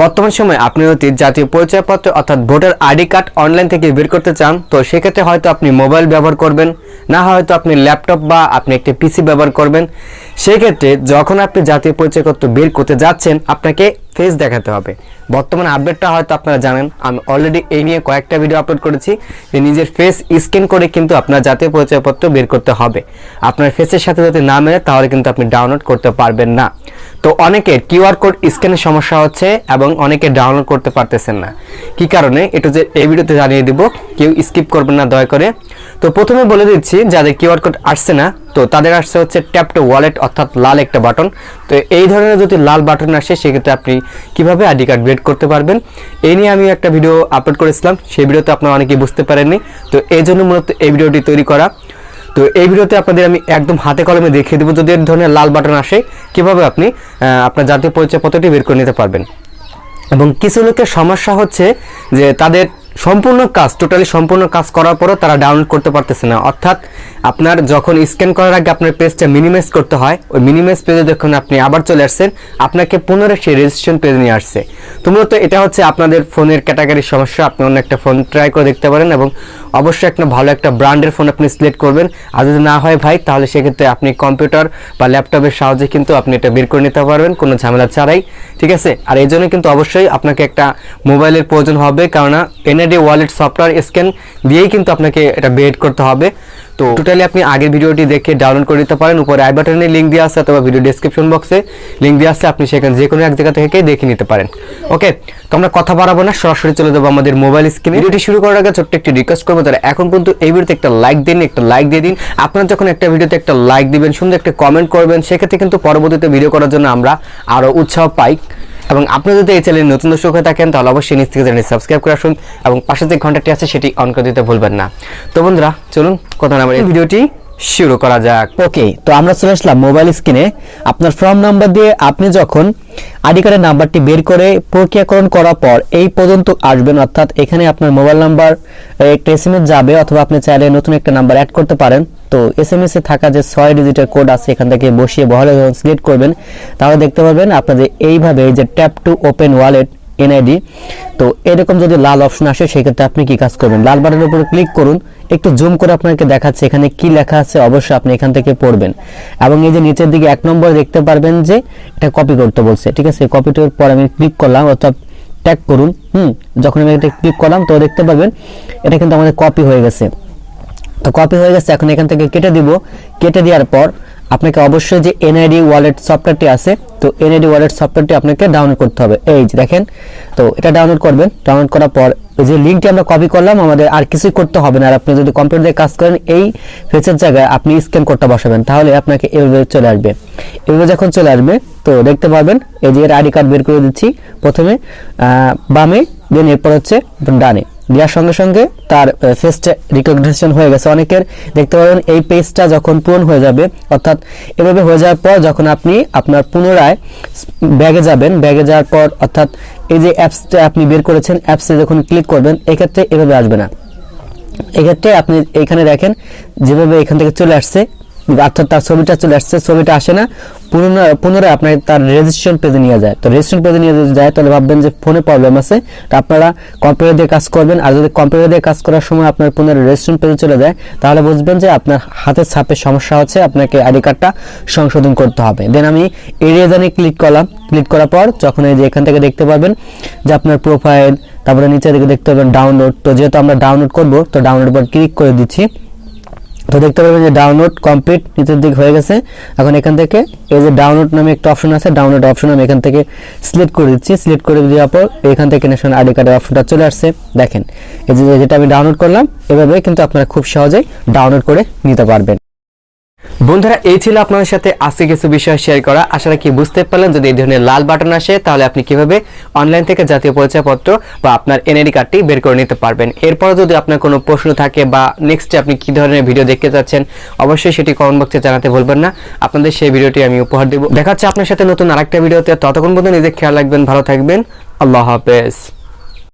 বর্তমান সময়ে আপনি যদি জাতীয় পরিচয়পত্র অর্থাৎ ভোটার আইডি কার্ড অনলাইন থেকে বের করতে চান, তো সেক্ষেত্রে হয়তো আপনি মোবাইল ব্যবহার করবেন, না হয়তো আপনি ল্যাপটপ বা আপনি একটি পিসি ব্যবহার করবেন। সেক্ষেত্রে যখন আপনি জাতীয় পরিচয়পত্র বের করতে যাচ্ছেন, আপনাকে ফেস দেখাতে হবে। বর্তমান আপডেটটা হয়তো আপনারা জানেন, আমি অলরেডি এই নিয়ে কয়েকটা ভিডিও আপলোড করেছি, যে নিজের ফেস স্ক্যান করে কিন্তু আপনার জাতীয় পরিচয়পত্র বের করতে হবে। আপনার ফেসের সাথে যদি না মেলে, তাহলে কিন্তু আপনি ডাউনলোড করতে পারবেন না। তো অনেকের কিউআর কোড স্ক্যানের সমস্যা হচ্ছে এবং অনেকে ডাউনলোড করতে পারতেছেন না। কি কারণে? এটা যে এই ভিডিওতে জানিয়ে দিব, কেউ স্কিপ করবেন না, দয়া করে। তো প্রথমে বলে দিচ্ছি, যাদের কিউআর কোড আসছে না, তো তাদের আসছে হচ্ছে ট্যাপ টু ওয়ালেট অর্থাৎ লাল একটা বাটন। তো এই ধরনের যদি লাল বাটন আসে, সেক্ষেত্রে আপনি কীভাবে আইডি কার্ড বের করতে পারবেন? এই নিয়ে আমি একটা ভিডিও আপলোড করেছিলাম, সেই ভিডিওতে আপনারা অনেকেই বুঝতে পারেননি। তো এই জন্য মূলত এই ভিডিওটি তৈরি করা। তো এই ভিডিওতে আপনাদের আমি একদম হাতে কলমে দেখিয়ে দেবো যদি এই ধরনের লাল বাটন আসে, কীভাবে আপনি আপনার জাতীয় পরিচয়পত্রটি বের করে নিতে পারবেন। এবং কিছু লোকের সমস্যা হচ্ছে যে তাদের সম্পূর্ণ কাজ, টোটালি সম্পূর্ণ কাজ করার পরও তারা ডাউনলোড করতে পারতেছে না। অর্থাৎ আপনার যখন স্ক্যান করার আগে আপনার পেজটা মিনিমাইজ করতে হয়, ওই মিনিমাইজ পেজে যখন আপনি আবার চলে আসছেন, আপনাকে পুনরায় সেই রেজিস্ট্রেশন পেজ নিয়ে আসছে। তো মূলত এটা হচ্ছে আপনাদের ফোনের ক্যাটাগরির সমস্যা। আপনি অন্য একটা ফোন ট্রাই করে দেখতে পারেন এবং অবশ্যই একটা ভালো একটা ব্র্যান্ডের ফোন আপনি সিলেক্ট করবেন। আর যদি না হয় ভাই, তাহলে সেক্ষেত্রে আপনি কম্পিউটার বা ল্যাপটপের সাহায্যে কিন্তু আপনি এটা বের করে নিতে পারবেন, কোনো ঝামেলা ছাড়াই। ঠিক আছে? আর এই জন্য কিন্তু অবশ্যই আপনাকে একটা মোবাইলের প্রয়োজন হবে। কেননা এনআইডি ওয়ালেট সফটওয়্যার স্ক্যান দিয়েই কিন্তু আপনাকে এটা বের করতে হবে। তো টোটালি আপনি আগের ভিডিওটি দেখে ডাউনলোড করে নিতে পারেন। উপরে আই বাটনে লিঙ্ক দেওয়া আছে অথবা ভিডিও ডেসক্রিপশন বক্সে লিঙ্ক দেওয়া আছে, আপনি সেখানে যে কোনো এক জায়গা থেকে দেখে নিতে পারেন। ওকে তো আমরা কথা বাড়াবো না, সরাসরি চলে যাব আমাদের মোবাইল স্ক্রিনে ভিডিওটি শুরু করার আগে ছোট্ট একটি রিকোয়েস্ট করব, যারা এখন পর্যন্ত এই ভিডিওতে একটা লাইক দিন একটা লাইক দিয়ে দিন। আপনারা যখন একটা ভিডিওতে একটা লাইক দিবেন, সুন্দর একটা কমেন্ট করবেন, সেক্ষেত্রে কিন্তু পরবর্তীতে ভিডিও করার জন্য আমরা আরও উৎসাহ পাই। এবং আপনি যদি এই চ্যানেলে নতুন দর্শক হয়ে থাকেন তাহলে অবশ্যই নিজ থেকে চ্যানেল সাবস্ক্রাইব করে আসুন এবং পাশে যে ঘন্টাটি আছে সেটি অন করে দিতে ভুলবেন না। তো বন্ধুরা চলুন কথা না এই ভিডিওটি শুরু করা যাক। ওকে, তো আমরা চলে আসলাম মোবাইল স্ক্রিনে আপনার ফর্ম নাম্বার দিয়ে আপনি যখন আইডি কার্ডের নাম্বারটি বের করে প্রক্রিয়াকরণ করার পর এই পর্যন্ত আসবেন, অর্থাৎ এখানে আপনার মোবাইল নাম্বার একটা এস যাবে, অথবা আপনি চাইলে নতুন একটা নাম্বার অ্যাড করতে পারেন। তো এস এম এ থাকা যে ছয় ডিজিটের কোড আছে, এখান থেকে বসিয়ে বহলে সিলেক্ট করবেন। তাহলে দেখতে পাবেন আপনাদের এইভাবে এই যে tap to open wallet NID তো এরকম যদি লাল অপশন আসে, সেক্ষেত্রে আপনি কি কাজ করবেন? লাল বাটনের উপরে ক্লিক করুন। একটু জুম করে আপনাকে দেখাচ্ছে এখানে কি লেখা আছে, অবশ্যই আপনি এখান থেকে পড়বেন। এবং এই যে নিচের দিকে এক নম্বরে দেখতে পারবেন যে এটা কপি করতে বলছে। ঠিক আছে? কপিটার পর আমি ক্লিক করলাম, অর্থাৎ ট্যাগ করুন। হুম? যখন আমি এটা ক্লিক করলাম, তো দেখতে পাবেন এটা কিন্তু আমাদের কপি হয়ে গেছে। তো কপি হয়ে গেছে। এখন এখান থেকে কেটে দিব। কেটে দেওয়ার পর আপনাকে অবশ্যই যে এনআইডি ওয়ালেট সফটওয়্যারটি আছে, তো এনআইডি ওয়ালেট সফটওয়্যারটি আপনাকে ডাউনলোড করতে হবে। এই যে দেখেন, তো এটা ডাউনলোড করবেন। ডাউনলোড করার পর যে লিঙ্কটি আমরা কপি করলাম, আমাদের আর কিছুই করতে হবে না। আর আপনি যদি কম্পিউটার দিয়ে কাজ করেন, এই ফেসের জায়গায় আপনি স্ক্যান করতে বসাবেন, তাহলে আপনাকে এভাবে চলে আসবে। এভাবে যখন চলে আসবে, তো দেখতে পারবেন, এই যে এর আইডি কার্ড বের করে দিচ্ছি প্রথমে বামে দেন এরপর হচ্ছে ডানে। দেওয়ার সঙ্গে সঙ্গে তার ফেসটা রিকগনিশন হয়ে গেছে। অনেকের দেখতে পাবেন, এই পেজটা যখন পূরণ হয়ে যাবে, অর্থাৎ এভাবে হয়ে যাওয়ার পর যখন আপনি আপনার পুনরায় ব্যাগে যাবেন ব্যাগে যাওয়ার পর, অর্থাৎ এই যে অ্যাপসটা আপনি বের করেছেন অ্যাপসে যখন ক্লিক করবেন, এক্ষেত্রে এভাবে আসবে না। এক্ষেত্রে আপনি এখানে দেখেন, যেভাবে এখান থেকে চলে আসছে অর্থাৎ তার ছবিটা চলে আসছে, ছবিটা আসে না। পুনরায় পুনরায় আপনার তার রেজিস্ট্রেশন পেজে নিয়ে যায়। তো রেজিস্ট্রেশন পেজে নিয়ে যদি যায়, তাহলে ভাববেন যে ফোনে প্রবলেম আছে। তো আপনারা কম্পিউটার দিয়ে কাজ করবেন। আর যদি কম্পিউটার দিয়ে কাজ করার সময় আপনার পুনরায় রেজিস্ট্রেশন পেজে চলে যায়, তাহলে বুঝবেন যে আপনার হাতের ছাপের সমস্যা হচ্ছে, আপনাকে আইডি কার্ডটা সংশোধন করতে হবে। দেন আমি এরিয়াজানে ক্লিক করলাম। ক্লিক করার পর যখন এই যে এখান থেকে দেখতে পাবেন যে আপনার প্রোফাইল তারপরে নিচে দিকে দেখতে পাবেন ডাউনলোড তো যেহেতু আমরা ডাউনলোড করব, তো ডাউনলোড পর ক্লিক করে দিচ্ছি। তো দেখতে পাবেন যে ডাউনলোড কমপ্লিট নিচের দিক হয়ে গেছে। এখন এখান থেকে এই যে ডাউনলোড নামে একটা অপশন আছে ডাউনলোড অপশন আমি এখান থেকে সিলেক্ট করে দিচ্ছি। সিলেক্ট করে দেওয়ার পর এখান থেকে ন্যাশনাল আইডি কার্ডের অপশনটা চলে আসছে। দেখেন, এই যে যেটা আমি ডাউনলোড করলাম, এভাবে কিন্তু আপনারা খুব সহজেই ডাউনলোড করে নিতে পারবেন। বন্ধুরা, এই ছিল আপনাদের সাথে আজকে কিছু বিষয় শেয়ার করা। আশা রাখি বুঝতে পারলেন, যদি এই ধরনের লাল বাটন আসে, তাহলে আপনি কীভাবে অনলাইন থেকে জাতীয় পরিচয়পত্র বা আপনার এনআইডি কার্ডটি বের করে নিতে পারবেন। এরপর যদি আপনার কোনো প্রশ্ন থাকে বা নেক্সটে আপনি কি ধরনের ভিডিও দেখতে চাচ্ছেন, অবশ্যই সেটি কমেন্ট বক্সে জানাতে ভুলবেন না। আপনাদের সেই ভিডিওটি আমি উপহার দেবো। দেখা আপনার সাথে নতুন আরেকটা ভিডিওতে ততক্ষণ পর্যন্ত নিজে খেয়াল রাখবেন, ভালো থাকবেন। আল্লাহ হাফেজ।